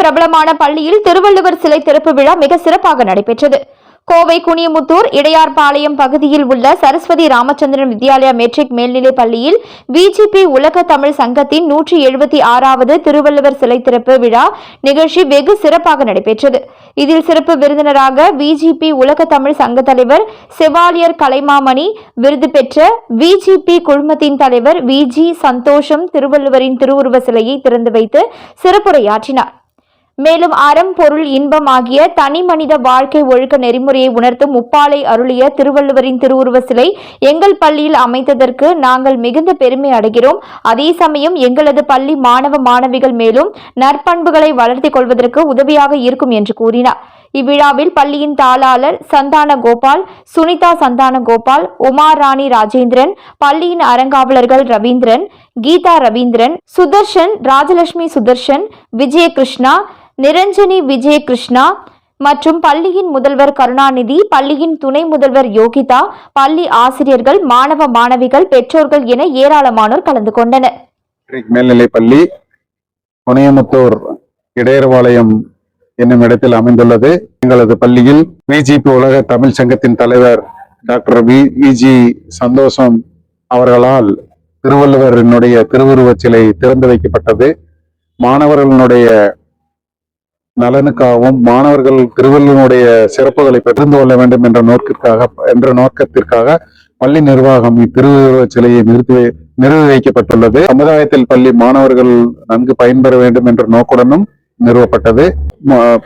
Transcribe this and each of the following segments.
பிரபலமான பள்ளியில் திருவள்ளுவர் சிலை திறப்பு விழா மிக சிறப்பாக நடைபெற்றது. கோவை குனியமுத்தூர் இடையார்பாளையம் பகுதியில் உள்ள சரஸ்வதி ராமச்சந்திரன் வித்யாலயா மெட்ரிக் மேல்நிலைப் பள்ளியில் பிஜிபி உலக தமிழ் சங்கத்தின் நூற்றி எழுபத்தி ஆறாவது திருவள்ளுவர் சிலை திறப்பு விழா நிகழ்ச்சி வெகு சிறப்பாக நடைபெற்றது. இதில் சிறப்பு விருந்தினராக பிஜிபி உலக தமிழ் சங்க தலைவர் செவாலியர் கலைமாமணி விருது பெற்ற பிஜிபி குழுமத்தின் தலைவர் விஜி சந்தோஷம் திருவள்ளுவரின் திருவுருவ சிலையை திறந்து வைத்து சிறப்புரையாற்றினார். மேலும் அறம் பொருள் இன்பம் ஆகிய தனி மனித வாழ்க்கை ஒழுக்க நெறிமுறையை உணர்த்தும் முப்பாலை அருளிய திருவள்ளுவரின் திருவுருவ சிலை எங்கள் பள்ளியில் அமைத்ததற்கு நாங்கள் மிகுந்த பெருமை அடைகிறோம். அதே சமயம் எங்களது பள்ளி மாணவ மாணவிகள் மேலும் நற்பண்புகளை வளர்த்திக் கொள்வதற்கு உதவியாக இருக்கும் என்று கூறினார். இவ்விழாவில் பள்ளியின் தாளாளர் சந்தான கோபால் சுனிதா சந்தான கோபால் உமா ராணி ராஜேந்திரன் பள்ளியின் அறங்காவலர்கள் ரவீந்திரன் கீதா ரவீந்திரன் சுதர்ஷன் ராஜலட்சுமி சுதர்ஷன் விஜயகிருஷ்ணா நிரஞ்சனி விஜயகிருஷ்ணா மற்றும் பள்ளியின் முதல்வர் கருணாநிதி பள்ளியின் துணை முதல்வர் யோகிதா பள்ளி ஆசிரியர்கள் மாணவ மாணவிகள் பெற்றோர்கள் என ஏராளமானோர் கலந்து கொண்டனர். மேல்நிலை பள்ளி புனையமுத்தூர் இடையர்பாளையம் என்னும் இடத்தில் அமைந்துள்ளது. எங்களது பள்ளியில் பிஜிபி உலக தமிழ் சங்கத்தின் தலைவர் டாக்டர் வி. விஜி சந்தோஷம் அவர்களால் திருவள்ளுவரினுடைய திருவுருவச் சிலை திறந்து வைக்கப்பட்டது. மாணவர்களுடைய நலனுக்காகவும் மாணவர்கள் திருவள்ளுவனுடைய சிறப்புகளை பகிர்ந்து கொள்ள வேண்டும் என்ற நோக்கிற்காக என்ற நோக்கத்திற்காக பள்ளி நிர்வாகம் இத்திருவுருவச் சிலையை நிறுத்தி நிறுவி வைக்கப்பட்டுள்ளது சமுதாயத்தில் பள்ளி மாணவர்கள் நன்கு பயன்பெற வேண்டும் என்ற நோக்குடனும் நிறுவப்பட்டது.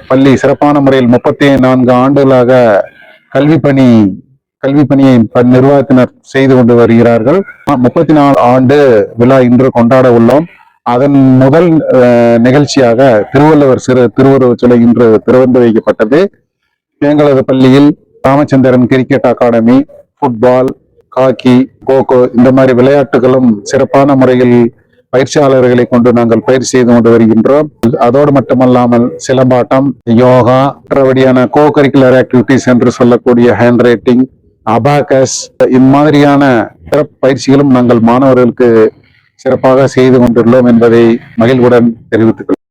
பள்ளி சிறப்பான முறையில் முப்பத்தி நான்கு ஆண்டுகளாக கல்வி பணி கல்வி பணியை ப- நிர்வாகத்தினர் செய்து கொண்டு வருகிறார்கள். முப்பத்தி நாலு ஆண்டு விழா இன்று கொண்டாட உள்ளோம். அதன் முதல் நிகழ்ச்சியாக திருவள்ளுவர் சிறு திருவுருவச் சிலை இன்று திறந்து வைக்கப்பட்டது. எங்களது பள்ளியில் Ramachandran cricket academy football hockey kho kho இந்த மாதிரி விளையாட்டுகளும் சிறப்பான முறையில் பயிற்சியாளர்களை கொண்டு நாங்கள் பயிற்சி செய்து கொண்டு வருகின்றோம். அதோடு மட்டுமல்லாமல் சிலம்பாட்டம் யோகா மற்றபடியான கோ கரிக்குலர் ஆக்டிவிட்டிஸ் என்று சொல்லக்கூடிய ஹேண்ட் ரைட்டிங் அபாகஸ் இந்த மாதிரியான சிறப்பு பயிற்சிகளும் நாங்கள் மாணவர்களுக்கு சிறப்பாக செய்து கொண்டுள்ளோம் என்பதை மகிழ்வுடன் தெரிவித்துக்